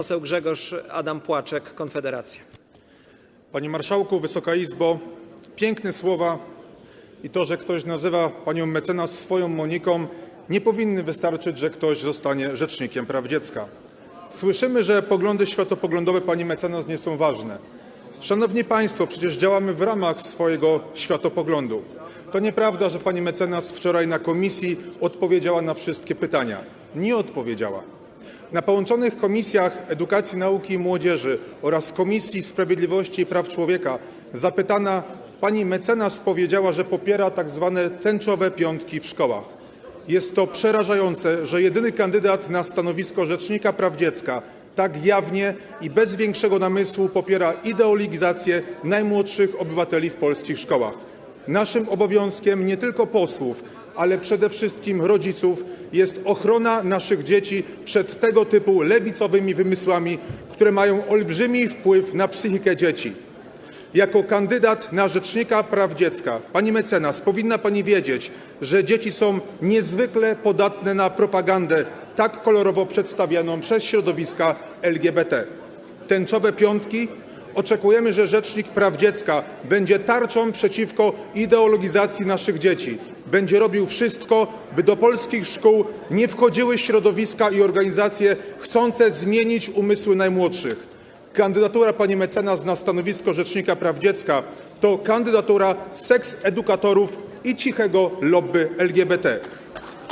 Poseł Grzegorz Adam Płaczek, Konfederacja. Panie Marszałku, Wysoka Izbo, piękne słowa i to, że ktoś nazywa panią mecenas swoją Moniką, nie powinny wystarczyć, że ktoś zostanie rzecznikiem praw dziecka. Słyszymy, że poglądy światopoglądowe pani mecenas nie są ważne. Szanowni Państwo, przecież działamy w ramach swojego światopoglądu. To nieprawda, że pani mecenas wczoraj na komisji odpowiedziała na wszystkie pytania. Nie odpowiedziała. Na połączonych komisjach Edukacji, Nauki i Młodzieży oraz Komisji Sprawiedliwości i Praw Człowieka zapytana pani mecenas powiedziała, że popiera tak zwane tęczowe piątki w szkołach. Jest to przerażające, że jedyny kandydat na stanowisko Rzecznika Praw Dziecka tak jawnie i bez większego namysłu popiera ideologizację najmłodszych obywateli w polskich szkołach. Naszym obowiązkiem nie tylko posłów, ale przede wszystkim rodziców jest ochrona naszych dzieci przed tego typu lewicowymi wymysłami, które mają olbrzymi wpływ na psychikę dzieci. Jako kandydat na rzecznika praw dziecka, pani mecenas, powinna pani wiedzieć, że dzieci są niezwykle podatne na propagandę tak kolorowo przedstawianą przez środowiska LGBT. Tęczowe piątki Oczekujemy, że Rzecznik Praw Dziecka będzie tarczą przeciwko ideologizacji naszych dzieci. Będzie robił wszystko, by do polskich szkół nie wchodziły środowiska i organizacje chcące zmienić umysły najmłodszych. Kandydatura pani mecenas na stanowisko Rzecznika Praw Dziecka to kandydatura seks edukatorów i cichego lobby LGBT.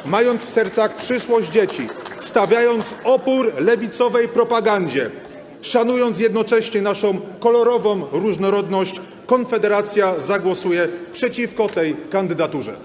Mając w sercach przyszłość dzieci, stawiając opór lewicowej propagandzie, szanując jednocześnie naszą kolorową różnorodność, Konfederacja zagłosuje przeciwko tej kandydaturze.